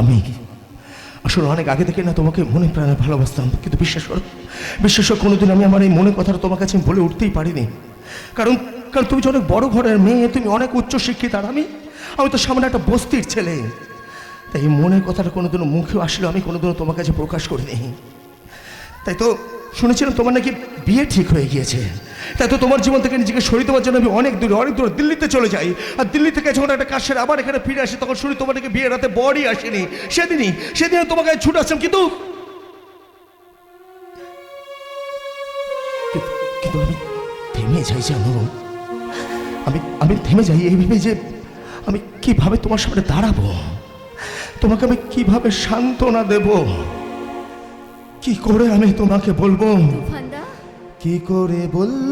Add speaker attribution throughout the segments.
Speaker 1: আমি। আসলে অনেক আগে থেকে না তোমাকে মনে প্রাণে ভালোবাসতাম, কিন্তু বিশ্বাস করো বিশ্বাস করো, কোনোদিন আমি আমার এই মনের কথাটা তোমার কাছে বলে উঠতেই পারিনি। কারণ কারণ তুমি যে অনেক বড় ঘরের মেয়ে, তুমি অনেক উচ্চ শিক্ষিত, আর আমি আমি তো সামনে একটা বস্তির ছেলে। তাই এই মনের কথাটা কোনোদিনও মুখেও আসলেও আমি কোনোদিনও তোমার কাছে প্রকাশ করিনি। তাই তো শুনেছিলাম তোমার নাকি বিয়ে ঠিক হয়ে গিয়েছে। তাই তো তোমার জীবন থেকে নিজেকে সরিয়ে দেওয়ার জন্য আমি অনেক দূরে অনেক দূরে দিল্লিতে চলে যাই। আর দিল্লি থেকে যখন একটা কাজ সেরে আবার এখানে ফিরে আসি তখন শুনি তোমার বিয়ে রাতে বরই আসেনি। সেদিনই সেদিন তোমাকে ছুটে আসলাম কিন্তু কিন্তু- আমি থেমে যাই জানো আমি আমি থেমে যাই এই ভেবে যে আমি কীভাবে তোমার সামনে দাঁড়াবো? তোমাকে আমি কীভাবে সান্ত্বনা দেব? কি করে আমি তোমাকে বলব? কি করে বলব?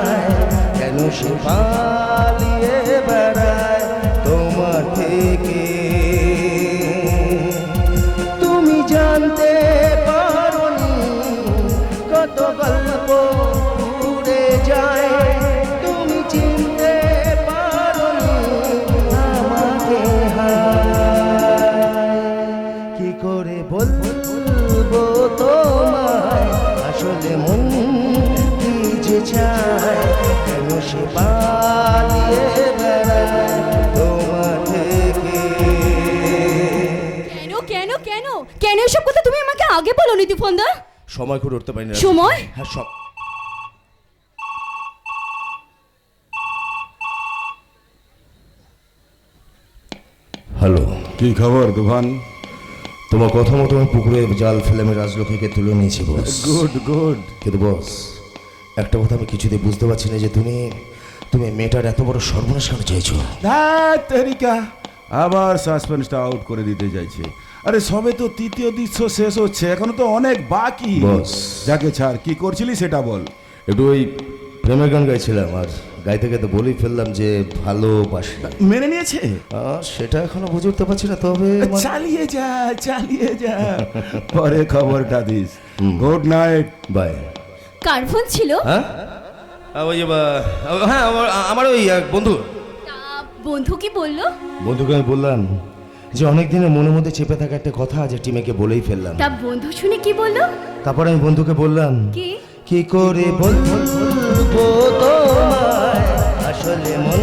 Speaker 1: সে পালিয়ে বেড়ায় তোমার থেকে। তুমি জানতে পারোনি কত গল্প উড়ে যায়। তুমি চিনতে পারোনি আমাকে কি করে বলব তোমায়? আসলে মন কি চায় কেন সে পালিয়ে বেড়ায় তোমার থেকে?
Speaker 2: কেন কেন কেন? কেন এসব কথা তুমি আমাকে আগে বলনি তুফানদা
Speaker 1: সময় করে উঠতে পারি না
Speaker 2: সময়?
Speaker 1: হ্যাঁ সব। হ্যালো।
Speaker 3: কি খবর তুফান?
Speaker 1: তোমার কথা মতো পুকুরে জাল ফেলে আমি রাজলক্ষ্মীকে তুলে নিয়েছি বস।
Speaker 3: Good good.
Speaker 1: কিন্তু বস একটা কথা আমি কিছুতে বুঝতে পারছি না যে তুমি তুমি মেয়েটার এত বড় সর্বনাশ কেন চাইছো?
Speaker 3: তেরিকা আবার সাসপেন্সটা আউট করে দিতে চাইছে। আরে সবে তো তৃতীয় দৃশ্য শেষ হচ্ছে। এখনও তো অনেক বাকি। যাকে ছাড় কি করছিলি সেটা বল।
Speaker 1: একটু ওই প্রেমের গান গাইছিলাম আর গাইতে গাইতে বলেই ফেললাম যে ভালোবাসি
Speaker 3: মেনে নিয়েছে?
Speaker 1: সেটা এখনও বুঝে উঠতে পারছি না তবে মানে-
Speaker 3: চালিয়ে যা চালিয়ে যা। পরে খবরটা দিস। গুড নাইট
Speaker 1: বাই
Speaker 2: কার ফোন ছিল?
Speaker 1: হ্যাঁ? ওই যে, হ্যাঁ আমার আমার ওই বন্ধু।
Speaker 2: বন্ধু কি বলল?
Speaker 1: বন্ধুকে আমি বললাম যে অনেক দিনের মনের মধ্যে চেপে থাকা একটা কথা যে টিমেকে বলেই ফেললাম।
Speaker 2: তা বন্ধু শুনে কি বলল?
Speaker 1: তারপরে আমি বন্ধুকে বললাম
Speaker 2: কি?
Speaker 1: কি করে বলব তোমায় আসলে মন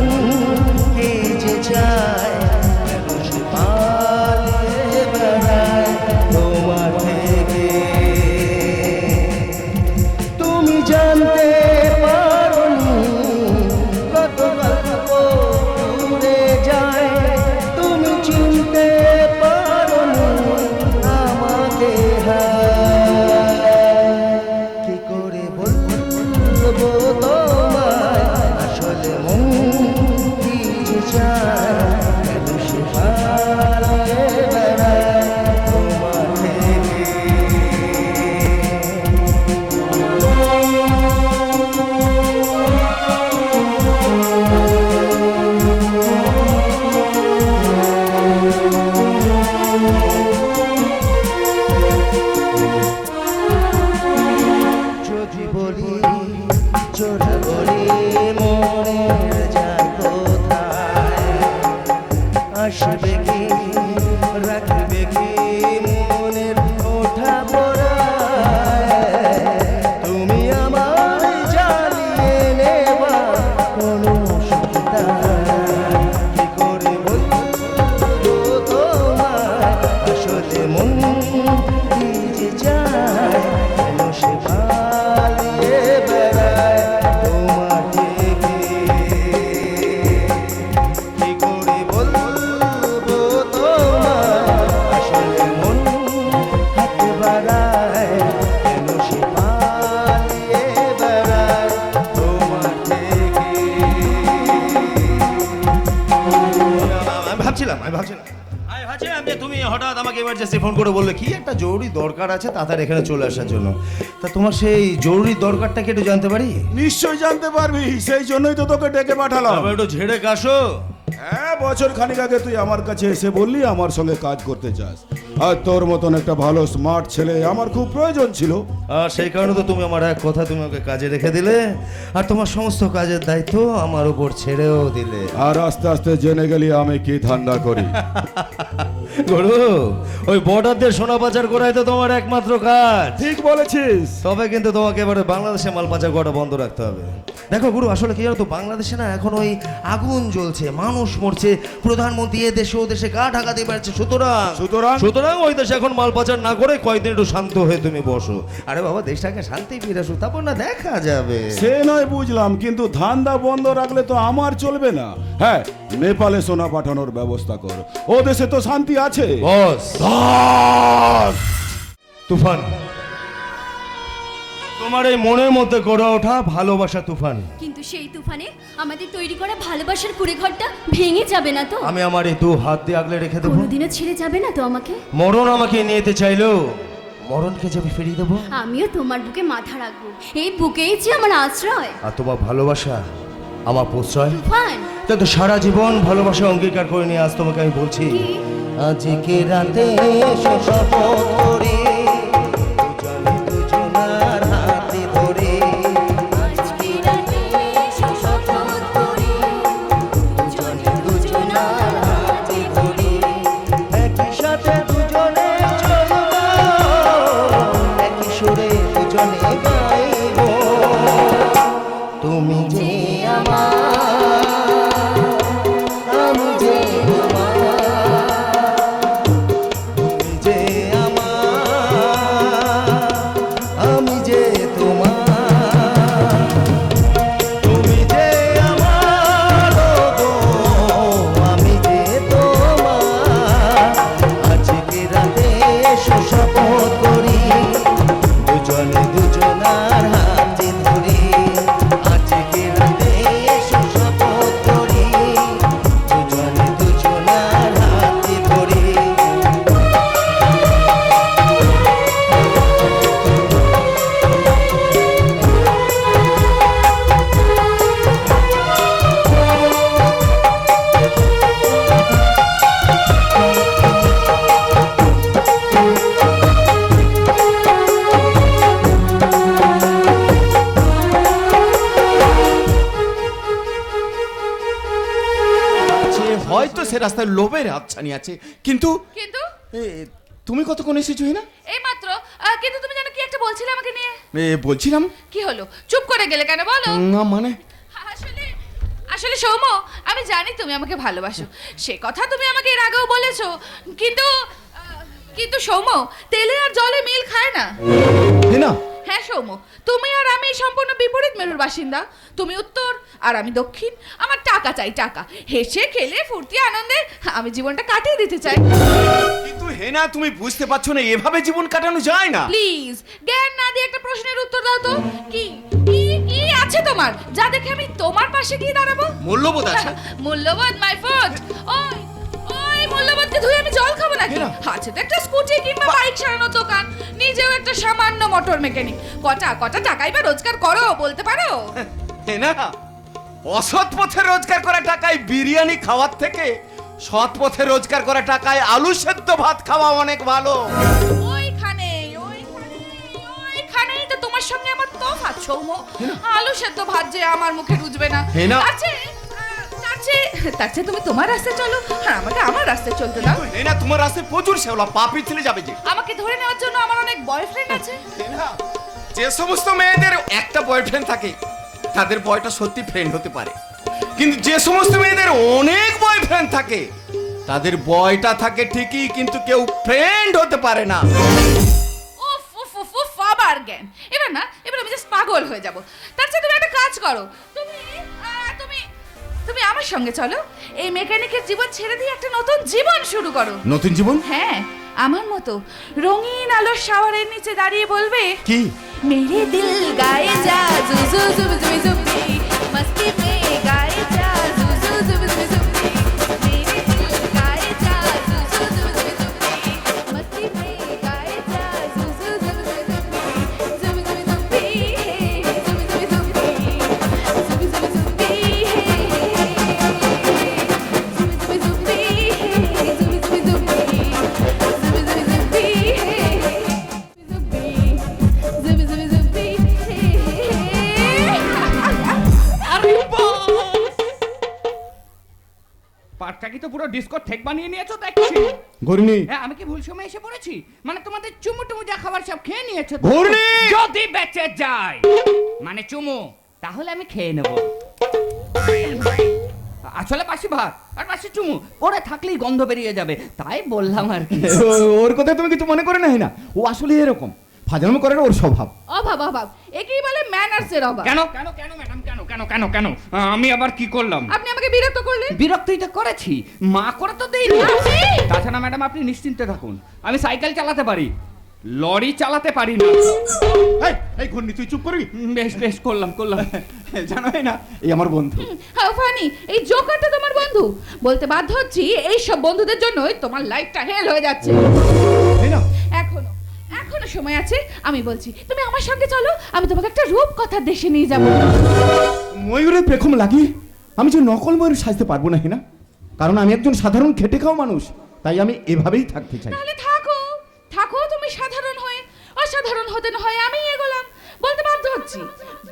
Speaker 1: জরুরি দরকার আছে তাড়াতাড়ি এখানে চলে আসার জন্য। তা তোমার সেই জরুরি দরকারটা কি একটু জানতে পারি?
Speaker 3: নিশ্চয়ই জানতে পারবি সেই জন্যই তো তোকে ডেকে পাঠালাম।
Speaker 1: আবার একটু ঝেড়ে কাশো।
Speaker 3: হ্যাঁ বছর খানিক আগে তুই আমার কাছে এসে বললি আমার সঙ্গে কাজ করতে চাস। আর তোর মতন একটা ভালো স্মার্ট ছেলে আমার খুব প্রয়োজন ছিল।
Speaker 1: আর সেই কারণে তো তুমি আমার এক কথা তুমি ওকে কাজে রেখে দিলে আর তোমার সমস্ত কাজের দায়িত্ব আমার উপর ছেড়েও দিলে।
Speaker 3: আর আস্তে আস্তে জেনে গেলি আমি কি ধান্দা করি।
Speaker 1: গরু ওই বর্ডারদের সোনা পাচার করাই তো তোমার একমাত্র কাজ।
Speaker 3: ঠিক বলেছিস।
Speaker 1: তবে কিন্তু তোমাকে এবারে বাংলাদেশে মাল পাচার করাটা বন্ধ রাখতে হবে। দেখো গুরু আসলে কি জানো তো বাংলাদেশে না এখন ওই আগুন জ্বলছে মানুষ মরছে প্রধানমন্ত্রী এ দেশে ও দেশে গা ঢাকা দিয়ে বেড়াচ্ছে। সুতরাং
Speaker 3: সুতরাং?
Speaker 1: সুতরাং ওই দেশে এখন মাল পাচার না করে কয়েকদিন একটু শান্ত হয়ে তুমি বসো। আরে বাবা দেশটাকে শান্তি ফিরে আসো তারপর না দেখা যাবে।
Speaker 3: সে নয় বুঝলাম কিন্তু ধান্দা বন্ধ রাখলে তো আমার চলবে না। হ্যাঁ নেপালে সোনা পাঠানোর ব্যবস্থা কর। ও দেশে তো শান্তি আছে।
Speaker 1: বস। তুফান। তোমার এই মনের মধ্যে গড়ে ওঠা ভালোবাসা তুফান।
Speaker 2: কিন্তু সেই তুফানে আমাদের তৈরি করা ভালোবাসার কুড়ে ঘরটা ভেঙে যাবে না তো?
Speaker 1: আমি আমার এই দু হাত দিয়ে আগলে রেখে দেবো।
Speaker 2: কোনোদিনও ছেড়ে যাবে না তো আমাকে?
Speaker 1: মরণ আমাকে নিয়ে যেতে চাইলো। মরণকে যে আমি ফিরিয়ে দেবো?
Speaker 2: আমিও তোমার বুকে মাথা রাখব। এই বুকেই যে আমার আশ্রয়।
Speaker 1: আর তোমার ভালোবাসা আমার প্রশ্রয়?
Speaker 2: তুফান।
Speaker 1: কিন্তু সারা জীবন ভালোবাসা অঙ্গীকার করে নিয়ে আজ তোমাকে আমি বলছি
Speaker 2: কি?
Speaker 1: আজকে রাতে শপথ করে।
Speaker 4: হাতছানি আছে। কিন্তু
Speaker 5: কিন্তু?
Speaker 4: এ, তুমি কতক্ষণ এসেছ না
Speaker 5: এই মাত্র কিন্তু তুমি জানো কি একটা বলছিলে আমাকে নিয়ে?
Speaker 4: এ বলছিলাম।
Speaker 5: কি হলো? চুপ করে গেলে কেন বলো?
Speaker 4: না মানে?
Speaker 5: আসলে আসলে সৌম আমি জানি তুমি আমাকে ভালোবাসো। সে কথা তুমি আমাকে এর আগেও বলেছ। কিন্তু কিন্তু সৌম তেলে আর জলে মিল খায় না।
Speaker 4: না
Speaker 5: হ্যাঁ সৌম তুমি আর আমি সম্পূর্ণ বিপরীত মেরুর বাসিন্দা। তুমি উত্তর আর আমি দক্ষিণ। আমার টাকা চাই টাকা। হেসে খেলে ফুর্তি আনন্দে আমি জীবনটা কাটিয়ে দিতে চাই।
Speaker 4: কিন্তু হেনা তুমি বুঝতে পারছ না এভাবে জীবন কাটানো যায় না।
Speaker 5: প্লিজ জ্ঞান না দিয়ে একটা প্রশ্নের উত্তর দাও তো। কি কি কি আছে তোমার? যা দেখে আমি তোমার পাশে গিয়ে দাঁড়াবো?
Speaker 4: মূল্যবোধ আছে।
Speaker 5: মূল্যবোধ মাই ফুড ওই ওই মূল্যবোধকে ধুয়ে আমি জল খাব নাকি? আছে তো একটা স্কুটি কিংবা বাইক সারানোর দোকান। নিজেও একটা সামান্য মোটর মেকানিক। কটা কটা টাকাই বা রোজগার করো বলতে পারো?
Speaker 4: হেনা অসৎ পথে রোজগার করা টাকায় বিরিয়ানি খাওয়ার থেকে সৎ পথে রোজগার করা টাকায় আলু সেদ্ধ ভাত খাওয়া অনেক ভালো।
Speaker 5: তোমার সঙ্গে আমার তফাৎ সৌম আলু সেদ্ধ ভাত যে আমার মুখে রুজবে না।
Speaker 4: হেনা।
Speaker 5: তার চেয়ে, তার চেয়ে তুমি তোমার রাস্তায় চলো। আর আমাকে আমার রাস্তায় চলতে দাও।
Speaker 4: কিন্তু হেনা তোমার রাস্তায় প্রচুর শেওলা পা পিছলে যাবে যে।
Speaker 5: আমাকে ধরে নেওয়ার জন্য আমার অনেক বয়ফ্রেন্ড আছে।
Speaker 4: যে সমস্ত মেয়েদের একটা বয়ফ্রেন্ড থাকে তাদের বয়টা সত্যি ফ্রেন্ড হতে পারে। কিন্তু যে সমস্ত মেয়েদের অনেক বয়ফ্রেন্ড থাকে তাদের বয়টা থাকে ঠিকই কিন্তু কেউ ফ্রেন্ড হতে পারে না।
Speaker 5: উফ উফ উফ উফ আবার এবার না এবার আমি জাস্ট পাগল হয়ে যাব। তার চেয়ে তুমি একটা কাজ করো। তুমি আমার সঙ্গে চলো এই মেকানিকের জীবন ছেড়ে দিয়ে একটা নতুন জীবন শুরু করো
Speaker 4: নতুন জীবন
Speaker 5: হ্যাঁ আমার মতো রঙিন আলোর শাওয়ারের নিচে দাঁড়িয়ে বলবে
Speaker 4: কি
Speaker 5: মেরে দিল গায়ে যা জুজু জুবি জুবি জুবি
Speaker 6: মস্তি ডিস্কো ঠেক বানিয়ে নিয়েছো দেখছি
Speaker 3: ঘূর্ণি।
Speaker 6: হ্যাঁ আমি কি ভুল সময় এসে পড়েছি? মানে তোমাদের চুমু টুমু যা খাবার সব খেয়ে নিয়েছো তো?
Speaker 3: ঘূর্ণি!
Speaker 6: যদি বেঁচে যায়। মানে চুমু তাহলে আমি খেয়ে নেব। আসলে বাসি ভাত আর বাসি চুমু পরে থাকলেই গন্ধ বেরিয়ে যাবে তাই বললাম আর কি।
Speaker 7: ওর কথা তুমি কিছু মনে করে নাই না? ও আসলে এরকম। ফাজলামো করার ওর স্বভাব।
Speaker 5: অভাব অভাব। একেই বলে ম্যানার্সের অভাব।
Speaker 6: কেন? কেন? কেন ম্যাডাম কেন কেন কেন? আমি আবার কি করলাম?
Speaker 5: আপনি আমাকে বিরক্ত করলেন?
Speaker 6: বিরক্তই তো করেছি। মা করে তো
Speaker 5: আপনি?
Speaker 6: তাছাড়া ম্যাডাম আপনি নিশ্চিন্তে থাকুন। আমি সাইকেল চালাতে পারি লরি চালাতে পারি না।
Speaker 3: এই, এই ঘূর্ণি তুই চুপ করবি?
Speaker 6: বেশ বেশ করলাম করলাম।
Speaker 7: জানোই না এই আমার বন্ধু।
Speaker 5: হাউ ফানি এই জোকারটা তোমার বন্ধু। বলতে বাধ্য হচ্ছি এই সব বন্ধুদের জন্যই তোমার লাইফটা হেল হয়ে যাচ্ছে। এখনও। সময় আছে আমি বলছি তুমি আমার সঙ্গে চলো আমি তোমাকে একটা রূপ কথার দেশে নিয়ে যাব।
Speaker 7: ময়ূরের পেখম লাগিয়ে আমি যে নকল ময়ূর সাজতে পারব না হিনা। কারণ আমি একজন সাধারণ খেটে খাওয়া মানুষ তাই আমি এভাবেই থাকতে চাই।
Speaker 5: তাহলে থাকো থাকো তুমি সাধারণ হয়ে অসাধারণ হতে না হয় আমি এগোলাম বলতে বাধ্য হচ্ছি।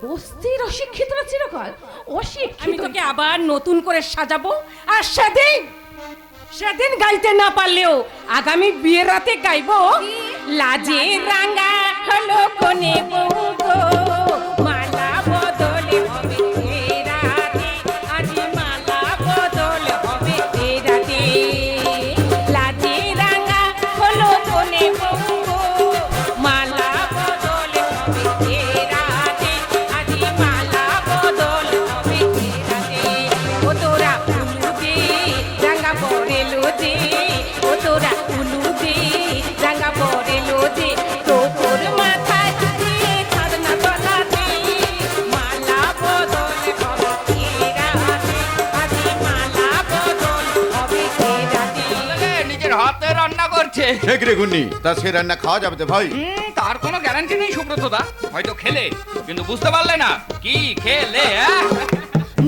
Speaker 5: বস্তির অশিক্ষিতরা চিরকাল অশিক্ষিত।
Speaker 8: আমি তোকে আবার নতুন করে সাজাবো আর সেদিন সেদিন গাইতে না পারলেও আগামী বিয়ের রাতে গাইবো। লাজে রাঙা হলো কোনে বউ
Speaker 4: ঠিক রে ঘূর্ণি তা সে রান্না খাওয়া যাবে তো ভাই।
Speaker 6: হুম, তার কোনো গ্যারান্টি নেই সুব্রত দা। হয়তো খেলে কিন্তু বুঝতে পারলে না কি খেলে হ্যাঁ?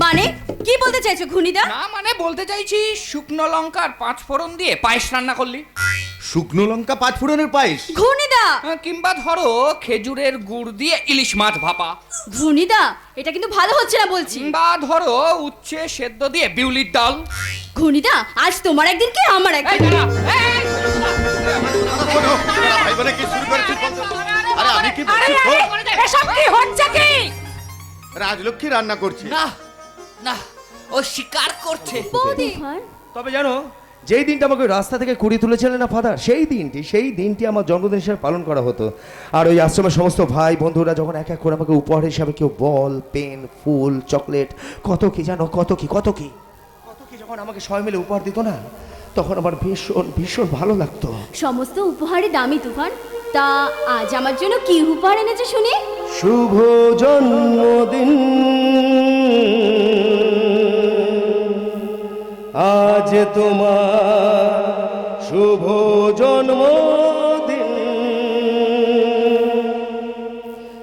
Speaker 2: মানে কি বলতে চাইছো ঘুনিদা
Speaker 6: না মানে বলতে চাইছি শুকনো লঙ্কার পাঁচ ফোড়ন দিয়ে পায়েস রান্না করলি।
Speaker 4: শুকনো লঙ্কা পাঁচ ফোড়নের পায়েস?
Speaker 2: ঘুনিদা
Speaker 6: আহ, কিংবা ধরো খেজুরের গুড় দিয়ে ইলিশ মাছ ভাপা।
Speaker 2: ঘুনিদা এটা কিন্তু ভালো হচ্ছে না বলছি।
Speaker 6: বা ধরো উচ্ছে সেদ্ধ দিয়ে বিউলির ডাল।
Speaker 2: ঘুনিদা আজ তোমার একদিন কি আমার
Speaker 6: এই
Speaker 2: একদিন
Speaker 6: দাঁড়া, এই,
Speaker 4: শোনো, ভাই বোনে কি শুরু করেছিস বলতো? আরে আমি কি বলছি শোন।
Speaker 8: এসব কি হচ্ছে কি?
Speaker 4: রাজলক্ষ্মী রান্না করছে।
Speaker 6: না না ও শিকার করছে।
Speaker 2: বৌদি।
Speaker 1: তবে জানো যেই দিনটা আমাকে ওই রাস্তা থেকে কুড়ি তুলেছিলেন না ফাদার সেই দিনটি সেই দিনটি আমার জন্মদিন হিসেবে পালন করা হতো। আর ওই আশ্রমের সমস্ত ভাই বন্ধুরা যখন এক এক করে আমাকে উপহার হিসাবে কেউ বল পেন ফুল চকলেট কত কি জানো কত কি কত কি? কত কি যখন আমাকে সবাই মিলে উপহার দিত না? তখন আমার ভীষণ ভীষণ ভালো লাগতো।
Speaker 2: সমস্ত উপহারই দামি তুফান। তা আজ আমার জন্য কি উপহার এনেছে শুনি?
Speaker 1: শুভ জন্মদিন। আজ তোমার শুভ জন্মদিন।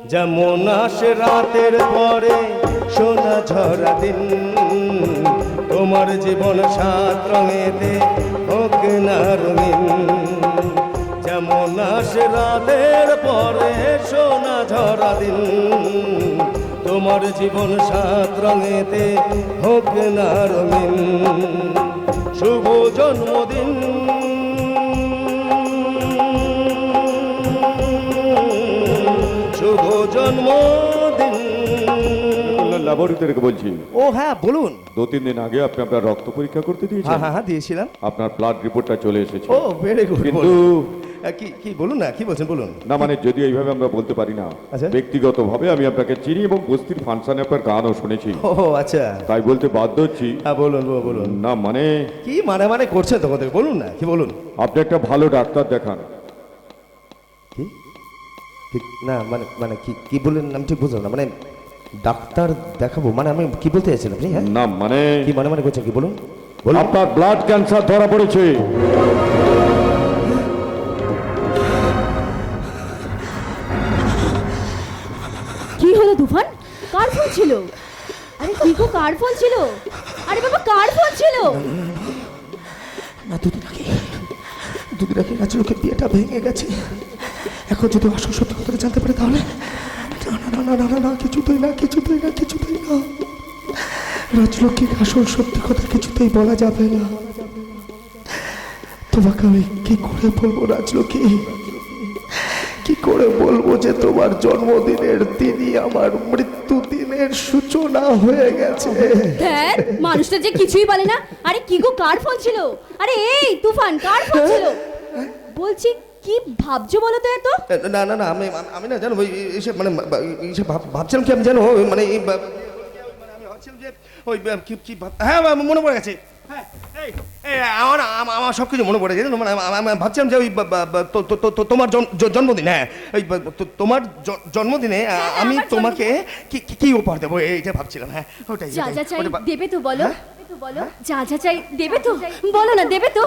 Speaker 1: যেমন আসে রাতের পরে সোনা ঝরা দিন। তোমার জীবন সাত রঙেতে হোক না রঙিন যেমন আসে রাতের পরে সোনা ঝরা দিন তোমার জীবন সাত রঙেতে হোক না রঙিন শুভ জন্মদিন। শুভ জন্মদিন
Speaker 9: ল্যাবরেটরিকে বলছি।
Speaker 1: ও হ্যাঁ বলুন।
Speaker 9: দু তিন দিন আগে আপনি আপনার রক্ত পরীক্ষা করতে
Speaker 1: হ্যাঁ
Speaker 9: দিয়েছেন।
Speaker 1: হ্যাঁ হ্যাঁ দিয়েছিলাম।
Speaker 9: আপনার ব্লাড রিপোর্টটা চলে এসেছে।
Speaker 1: ও ভেরি গুড
Speaker 9: কিন্তু
Speaker 1: কি কি বলুন না কি বলছেন বলুন।
Speaker 9: না মানে যদি এইভাবে আমরা বলতে পারি না
Speaker 1: আচ্ছা।
Speaker 9: ব্যক্তিগতভাবে আমি আপনাকে চিনি এবং বস্তির ফাংশনে আপনার গানও শুনেছি।
Speaker 1: ও আচ্ছা।
Speaker 9: তাই বলতে বাধ্য হচ্ছি।
Speaker 1: হ্যাঁ বলুন বলুন, বলুন।
Speaker 9: না মানে
Speaker 1: কি মানে মানে করছেন তোমাদের বলুন না কি বলুন।
Speaker 9: আপনি একটা ভালো ডাক্তার দেখান।
Speaker 1: কি? ঠিক না মানে মানে কি কি বললেন আমি ঠিক বুঝলাম না মানে ডাক্তার দেখাবো। মানে আমি কি বলতে চাইছিলাম আপনি হ্যাঁ?
Speaker 9: না মানে
Speaker 1: কি মানে মানে করছেন কি বলুন? বলুন।
Speaker 9: আপনার ব্লাড ক্যান্সার ধরা পড়েছে।
Speaker 2: কি হলো তুফান? কার ফোন ছিল? আরে কি গো কার ফোন ছিল? আরে বাবা কার ফোন ছিল?
Speaker 1: না দুদিন আগে দুদিন আগে রাজলোকের বিয়েটা ভেঙে গেছে। এখন যদি সত্য কথাটা জানতে পারে তাহলে? না না না না না না কিছুতেই না কিছুতেই না কিছুতেই না। রাজলক্ষ্মীর আসল সত্যি কথা কিছুতেই বলা যাবে না। তোমাকে আমি কি করে বলব রাজলক্ষ্মী? কি করে বলব যে তোমার জন্মদিনের দিনই আমার মৃত্যু দিনের সূচনা হয়ে গেছে?
Speaker 2: ধ্যার মানুষটা যে কিছুই বলে না। আরে কি গো কার ফোন ছিল? আরে এই তুফান কার ফোন ছিল? বলছি কি ভাবছ বলো তো এত?
Speaker 1: না না না আমি আমি- না জানো ওই এসে মানে এসে ভাবছিলাম কি আমি জানো মানে এই মানে আমি ভাবছিলাম যে ওই কি কি হ্যাঁ মনে পড়ে গেছে। হ্যাঁ, এই, আমার আমার সব কিছু মনে পড়ে গেছে মানে আমি- ভাবছিলাম যে ওই তোমার জন্মদিন হ্যাঁ ওই তোমার জন্মদিনে
Speaker 2: হ্যাঁ,
Speaker 1: আমি তোমাকে কি কি- উপহার দেবো এইটা ভাবছিলাম হ্যাঁ ওটাই
Speaker 2: দেবে তো বলো। বলো যা যা চাই দেবে তো। বলো না দেবে তো।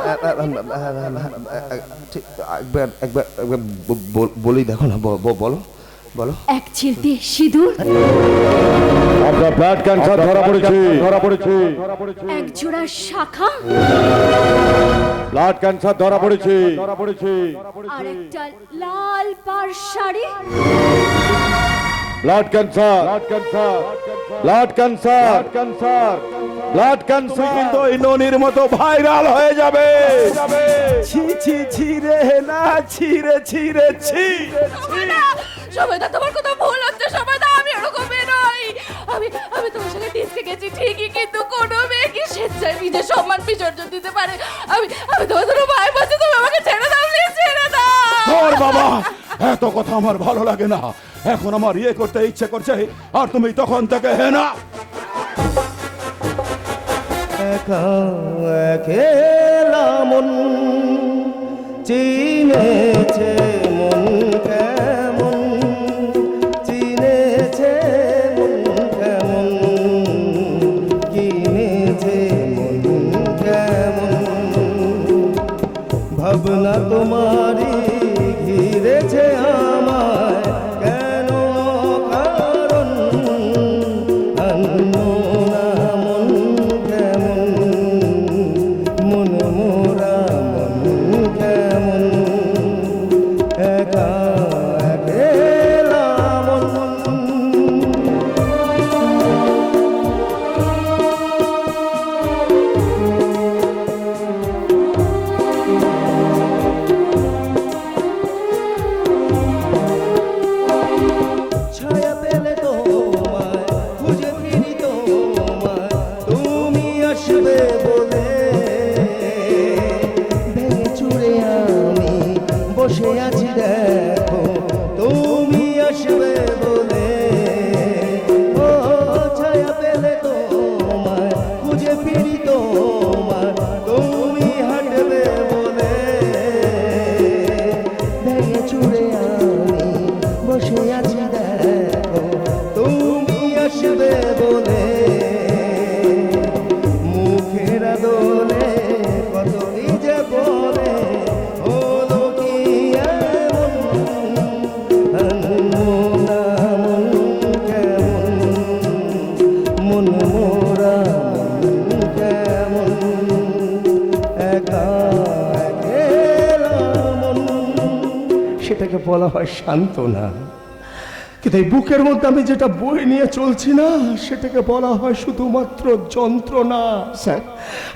Speaker 1: একবার একবার একবার বলেই দেখো না বলো বলো।
Speaker 2: এক ছিলতে সিঁদুর।
Speaker 9: আপনার ব্লাড ক্যান্সার ধরা পড়েছে। ধরা পড়েছে।
Speaker 2: এক জোড়া শাখা।
Speaker 9: ব্লাড ক্যান্সার ধরা পড়েছে। ধরা পড়েছে।
Speaker 2: আর একটা লাল পাড় sari.
Speaker 9: Blood cancer blood cancer blood cancer. Cancer. Blood cancer কিন্তু ননির মতো ভাইরাল হয়ে যাবে।
Speaker 3: ছি ছি ছি রে না ছি রে ছি রে ছি।
Speaker 5: সবাইদা সবাইদা তোমার কথা ভুল হচ্ছে সবাইদা আমি ওরকম নই। আমি আমি তোমার সঙ্গে ডিস্কে গেছি ঠিকই কিন্তু কোনো মেয়ে কি স্বেচ্ছায় নিজের সম্মান বিসর্জন দিতে পারে? আমি আমি তোমার ভাই বলছি তুমি আমাকে ছেড়ে দাও প্লিজ ছেড়ে দাও।
Speaker 3: তোর বাবা এত কথা আমার ভালো লাগে না। এখন আমার ইয়ে করতে ইচ্ছে করছে আর তুমি তখন থেকে হে না
Speaker 1: একা খেলা মন চিনেছে মন। সান্ত্বনা কিন্তু এই বুকের মধ্যে আমি যেটা বই নিয়ে চলছি না সেটাকে বলা হয় শুধুমাত্র যন্ত্রণা। স্যার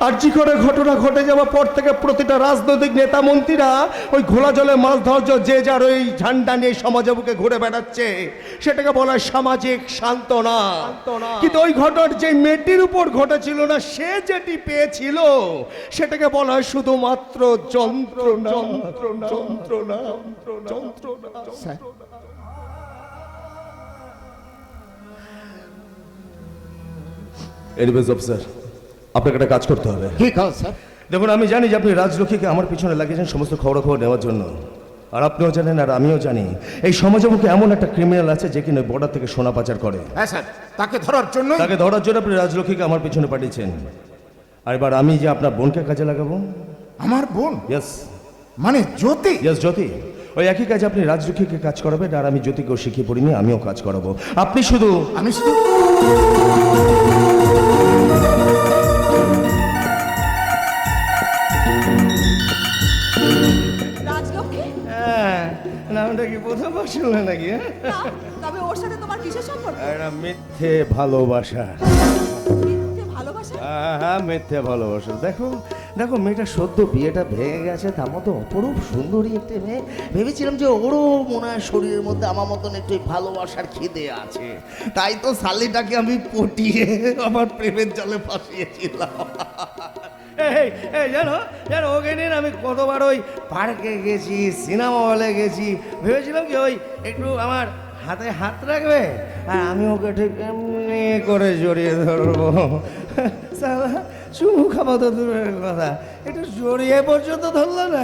Speaker 1: আর জি করে ঘটনা ঘটে যাওয়ার পর থেকে প্রতিটা রাজনৈতিক নেতা মন্ত্রীরা ওই ঘোলা জলে মাছ ধৈর্য যে যার ওই ঝান্ডা নিয়ে সমাজে বুকে ঘুরে বেড়াচ্ছে সেটাকে বলা হয় সামাজিক সান্ত্বনা। কিন্তু ওই ঘটনার যে মেয়েটির উপর ঘটেছিল না সে যেটি পেয়েছিল সেটাকে বলা হয় শুধুমাত্র যন্ত্রণা। যন্ত্রণা। যন্ত্রণা। যন্ত্রণা। এনিওয়েজ অফিসার আপনাকে একটা কাজ করতে হবে।
Speaker 7: কি কাজ স্যার?
Speaker 1: দেখুন আমি জানি যে আপনি রাজলক্ষ্মীকে আমার পিছনে লাগিয়েছেন সমস্ত খবর খবর নেওয়ার জন্য। আর আপনিও জানেন আর আমিও জানি এই সমাজের বুকে এমন একটা ক্রিমিনাল আছে যে কিনা বর্ডার থেকে সোনা পাচার করে।
Speaker 7: হ্যাঁ স্যার তাকে ধরার জন্য
Speaker 1: তাকে ধরার জন্য আপনি রাজলক্ষ্মীকে আমার পিছনে পাঠিয়েছেন। আর এবার আমি যে আপনার বোনকে কাজে লাগাবো?
Speaker 7: আমার বোন?
Speaker 1: ইয়েস
Speaker 7: মানে জ্যোতি?
Speaker 1: ইয়েস জ্যোতি। ওই একই কাজে আপনি রাজলক্ষ্মীকে কাজ করাবেন আর আমি জ্যোতিকেও শিখিয়ে পড়িনি আমিও কাজ করাবো। আপনি শুধু
Speaker 7: আমি শুধু
Speaker 1: নামটা কি প্রথমবার শুনলে নাকি হ্যাঁ?
Speaker 10: তবে ওর সাথে তোমার কিসের সম্পর্ক?
Speaker 1: একটা মিথ্যে ভালোবাসা। হ্যাঁ হ্যাঁ মিথ্যে ভালোবাসা। দেখো দেখো মেয়েটা সদ্য বিয়েটা ভেঙে গেছে তার মতো অপরূপ সুন্দরী একটা মেয়ে। ভেবেছিলাম যে ওরও মনে হয় শরীরের মধ্যে আমার মতন একটু ভালোবাসার খিদে আছে। তাই তো শালিটাকে আমি পটিয়ে আমার প্রেমের জলে ফাঁসিয়েছিলাম জানো জানো, ওকে আমি কতবার ওই পার্কে গেছি, সিনেমা হলে গেছি, ভেবেছিলাম কি ওই একটু আমার হাতে হাত রাখবে, আর আমি ওকে ঠিক এমনি করে জড়িয়ে ধরবো। চুমু খাব তো দূরের কথা, একটু জড়িয়ে পর্যন্ত ধরলো না।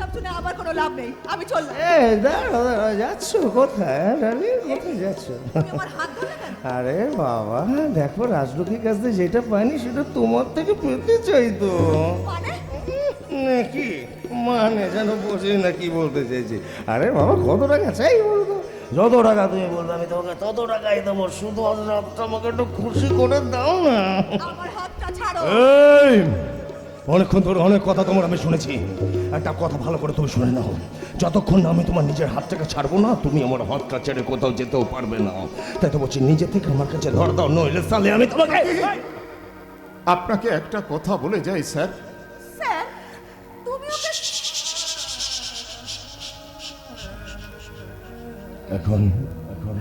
Speaker 10: এসব শুনে আমার কোনো লাভ নেই। আমি চললাম।
Speaker 1: এ দাঁড়ো দাঁড়ো যাচ্ছ কোথায়? ডালি কোথায় যাচ্ছ?
Speaker 10: আমার হাত ধরলে কেন?
Speaker 1: আরে বাবা দেখো রাজলক্ষ্মীর কাছ থেকে যেটা পাইনি সেটা তোমার থেকে পেতে চাইতো
Speaker 10: মানে?
Speaker 1: নাকি মানে যেন বোঝে না কি বলতে চাইছি? আরে বাবা কত টাকা চাই বলতো যত টাকা তুমি বলবে আমি তোমাকে তত টাকাই দেবো। শুধু আমাকে একটু খুশি করে দাও না।
Speaker 10: আমার হাতটা ছাড়ো।
Speaker 1: এই অনেকক্ষণ ধরে অনেক কথা তোমার আমি শুনেছি। একটা কথা ভালো করে তুমি শুনে নাও। যতক্ষণ না আমি তোমার নিজের হাত থেকে ছাড়বো না তুমি আমার হাতটা ছেড়ে কোথাও যেতেও পারবে না। তাই তো বলছি নিজে থেকে আমার কাছে ধর দাও নইলে সালে আমি তোমাকে
Speaker 11: আপনাকে একটা কথা বলে যাই স্যার।
Speaker 10: স্যার তুমি ওকে
Speaker 1: এখন এখন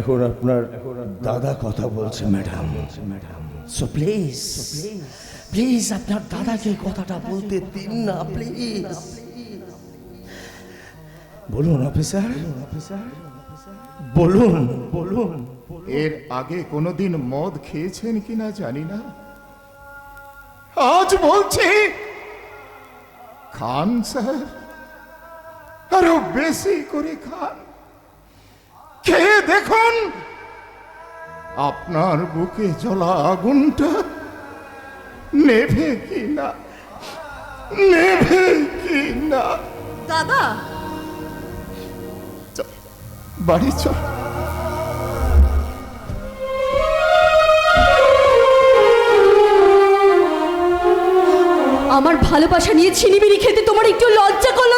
Speaker 1: এখন আপনার এখন দাদা কথা বলছে madam madam so please please আপনার দাদাকে কথাটা বলতে দিন না প্লিজ বলুন অফিসার অফিসার বলুন বলুন।
Speaker 11: এর আগে কোনোদিন মদ খেয়েছেন কিনা জানি না। আজ বলছি খান স্যার। আরও বেশি করে খান। খেয়ে দেখুন আপনার বুকে জ্বলা আগুনটা নেভে কিনা নেভে কিনা
Speaker 10: দাদা
Speaker 11: বাড়ি চল
Speaker 2: আমার ভালোবাসা নিয়ে ছিনিবিড়ি খেতে তোমার একটু লজ্জা করল।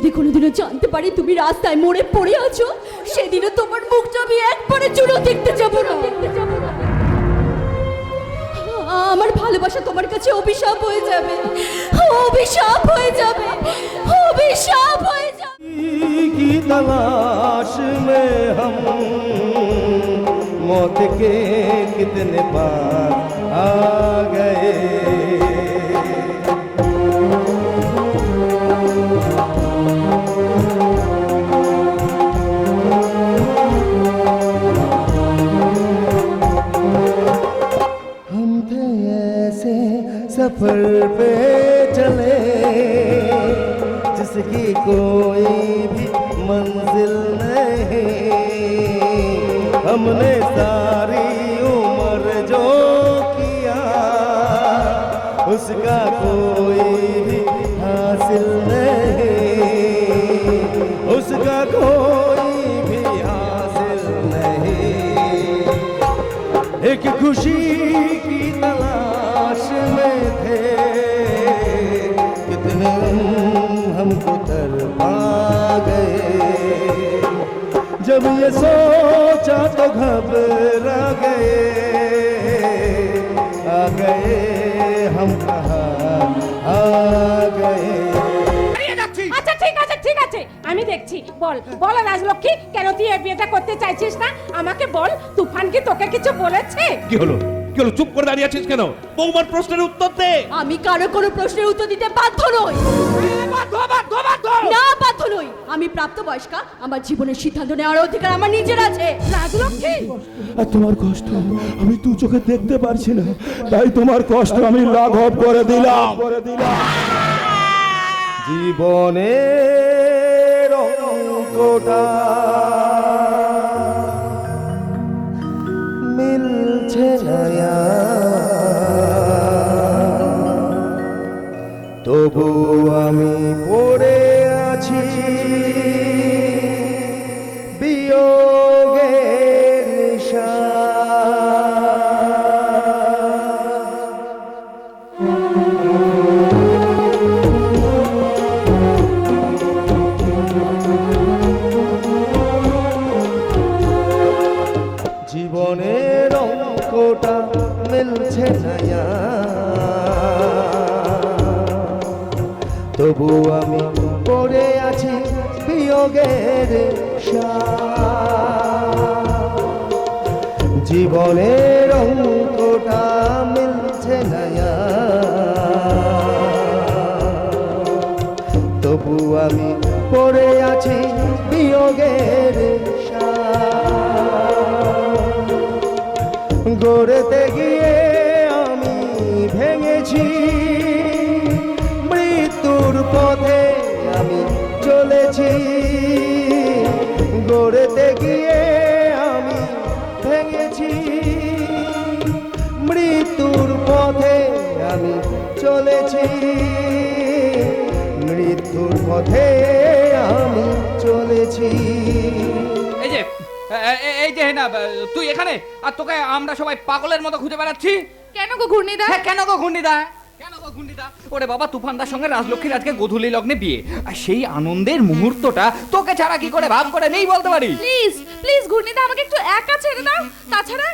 Speaker 2: যদি কোনোদিনও জানতে পারি তুমি রাস্তায় মরে পড়ে আছো সেদিনও তোমার মুখটা আমি একবারে চুলো দেখতে যাবো না দেখতে যাবো না আমার ভালোবাসা তোমার কাছে অভিশাপ হয়ে যাবে অভিশাপ হয়ে যাবে অভিশাপ হয়ে যাবে
Speaker 1: की तलाश में हम मौत के कितने पार आ गए सफ़र पे चले। जिसकी कोई भी मंजिल नहीं। हमने सारी उम्र जो किया, उसका कोई भी हासिल नहीं। उसका कोई भी हासिल नहीं। एक खुशी जब ये सोचा तो घबरा गए आ गए हम कहा आ गए
Speaker 8: আচ্ছা ঠিক আছে ঠিক আছে আমি দেখছি বল বল রাজলক্ষ্মী কেন তুই এই বিয়েটা করতে চাইছিস না আমাকে বল তুফান কি তোকে কিছু বলেছে
Speaker 9: কি হলো কি হলো চুপ করে দাঁড়িয়ে আছিস কেন বৌমার প্রশ্নের উত্তর দে
Speaker 2: আমি কারো কোনো প্রশ্নের উত্তর দিতে বাধ্য নই না বাধ্য নই আমি প্রাপ্তবয়স্কা আমার জীবনের সিদ্ধান্ত নেওয়ার অধিকার আমার নিজের আছে।
Speaker 8: রাজলক্ষ্মী
Speaker 3: আর তোমার কষ্ট আমি দু চোখে দেখতে পারছি না। তাই তোমার কষ্ট আমি লাঘব করে দিলাম করে দিলাম।
Speaker 1: জীবনের অঙ্কটা তবু আমি পড়ে আছি বিয়োগের জীবনের অঙ্কটা মিলছে না তবু আমি পড়ে আছি বিয়োগের গড়েতে গিয়ে চলেছি গড়তে গিয়ে আমি ভেঙেছি। মৃত্যুর পথে আমি চলেছি। মৃত্যুর পথে আমি চলেছি।
Speaker 6: এই যে এই যে না তুই এখানে? আর তোকে আমরা সবাই পাগলের মতো খুঁজে বেড়াচ্ছি?
Speaker 5: কেন গো ঘূর্ণিদা?
Speaker 6: হ্যাঁ কেন গো ঘূর্ণিদা কেন গো ঘূর্ণিদা? ওরে বাবা তুফানদার সঙ্গে রাজলক্ষ্মীর আজকে গোধূলি লগ্নে বিয়ে। আর সেই আনন্দের মুহূর্তটা তোকে ছাড়া কি করে ভাব করে নেই বলতে পারি?
Speaker 5: প্লিজ প্লিজ ঘূর্ণিদা আমাকে একটু একা ছেড়ে দাও। তাছাড়া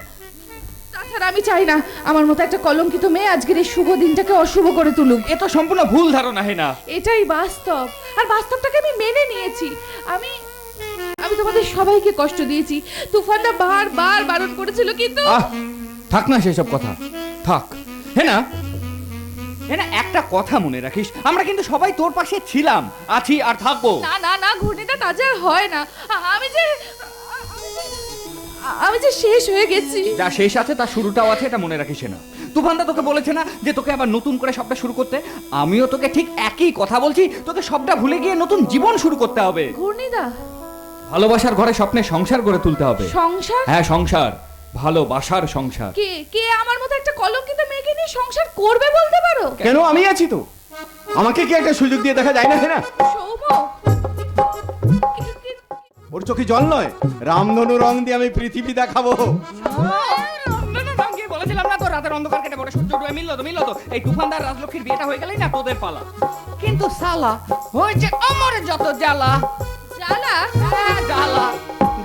Speaker 5: তাছাড়া আমি চাই না আমার মতো একটা কলঙ্কিত মেয়ে আজকের এই শুভ দিনটাকে অশুভ করে তুলুক।
Speaker 6: এ তো সম্পূর্ণ ভুল ধারণা হে না
Speaker 5: এটাই বাস্তব। আর বাস্তবটাকে আমি মেনে নিয়েছি। আমি আমি তোমাদের সবাইকে কষ্ট দিয়েছি। তুফানটা বারবার বারণ করেছিল কিন্তু
Speaker 6: আহ থাক না সেসব কথা। থাক। হ্যাঁ না না একটা কথা মনে রাখিস। আমরা কিন্তু সবাই তোর পাশে ছিলাম আছি আর থাকব।
Speaker 5: না না না ঘূর্ণিটা তা যে হয় না। আ- আমি যে আ- আমি যে শেষ হয়ে গেছি।
Speaker 6: যা শেষ আছে তার শুরুটাও আছে এটা মনে রাখিস না। তুফানদা তোকে বলেছে না যে তোকে আবার নতুন করে সবটা শুরু করতে? আমিও তোকে ঠিক একই কথা বলছি তোকে সবটা ভুলে গিয়ে নতুন জীবন শুরু করতে হবে।
Speaker 5: ঘূর্ণিদা।
Speaker 6: ভালোবাসার ঘরে স্বপ্নে সংসার গড়ে তুলতে হবে।
Speaker 5: সংসার?
Speaker 6: হ্যাঁ সংসার। ভালোবাসার সংসার।
Speaker 5: কে কে আমার মতো একটা কলঙ্কিত মেয়েকে নিয়ে সংসার করবে বলতে পারো?
Speaker 7: কেন? আমি আছি তো। আমাকে কি একটা সুযোগ দিয়ে দেখা যায় না না
Speaker 5: সৌম
Speaker 7: ওর চোখে জল নয়। রামধনু রং দিয়ে আমি পৃথিবী দেখাবো।
Speaker 6: বলেছিলাম না তো রাতের অন্ধকার কেটে পড়ে সূর্য ডুবে মিললো তো মিললো তো। এই তুফানদার রাজলক্ষ্মীর বিয়েটা হয়ে গেলেই না তোদের পালা। কিন্তু সালা হয়েছে আমার যত জ্বালা।
Speaker 5: জ্বালা?
Speaker 6: হ্যাঁ, জ্বালা।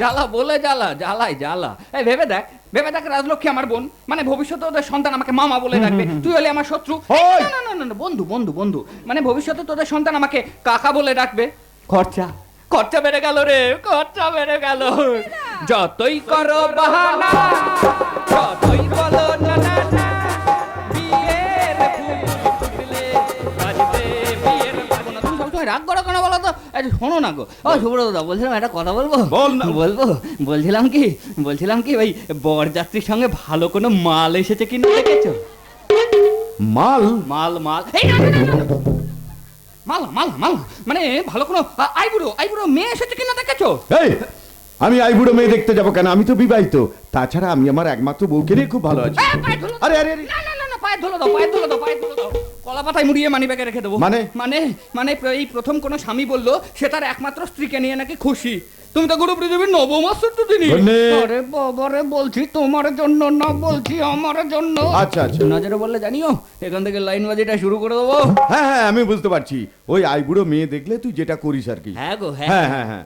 Speaker 6: জ্বালা বলে জ্বালা জ্বালাই জ্বালা। এই ভেবে দেখ ভেবে দেখ রাজলক্ষ্মী আমার বোন। মানে ভবিষ্যতে ওদের সন্তান আমাকে মামা বলে রাখবে তুই হলে আমার শত্রু। না, না না না না বন্ধু বন্ধু বন্ধু। মানে ভবিষ্যতে তোদের সন্তান আমাকে কাকা বলে রাখবে খরচা। খরচা বেড়ে গেল রে খরচা বেড়ে গেল। যতই করো বাহানা যতই বলো না গো ও সুব্রত দা বলছিলাম একটা কথা বলব
Speaker 3: বল না।
Speaker 6: বলব বলছিলাম কি বলছিলাম কি ওই বরযাত্রীর সঙ্গে ভালো কোনো মাল এসেছে কিনা দেখেছ
Speaker 7: মাল
Speaker 6: মাল মাল এই না, না, না, না, না। মালা মালা মালা মানে ভালো কোনো আ- আইবুড়ো আইবুড়ো মেয়ে এসেছে কিনা দেখেছ
Speaker 7: এই আমি আইবুড়ো মেয়ে দেখতে যাব কেন আমি তো বিবাহিত তাছাড়া আমি আমার একমাত্র বউকে নিয়ে খুব ভালো আছি
Speaker 6: এ, পায়ে ধুলো দাও।
Speaker 7: আরে আরে আরে
Speaker 6: না না না না পায়ে ধুলো দাও পায়ে ধুলো দাও পায়ে ধুলো দাও কলা পাতায় মুড়িয়ে মানি ব্যাগে রেখে দেবো।
Speaker 7: মানে?
Speaker 6: মানে মানে এই প্রথম কোনো স্বামী বলল সে তার একমাত্র স্ত্রীকে নিয়ে নাকি খুশি। তুমি তো গুরু পৃথিবীর নবম আরে বাবারে বলছি তোমার জন্য না বলছি আমার জন্য।
Speaker 7: আচ্ছা আচ্ছা।
Speaker 6: নজরে বললে জানিও এখান থেকে লাইন বাজিটা শুরু করে দেবো।
Speaker 7: হ্যাঁ হ্যাঁ আমি বুঝতে পারছি। ওই আইবুড়ো মেয়ে দেখলে তুই যেটা করিস আর কি।
Speaker 6: হ্যাঁ গো
Speaker 7: হ্যাঁ হ্যাঁ হ্যাঁ।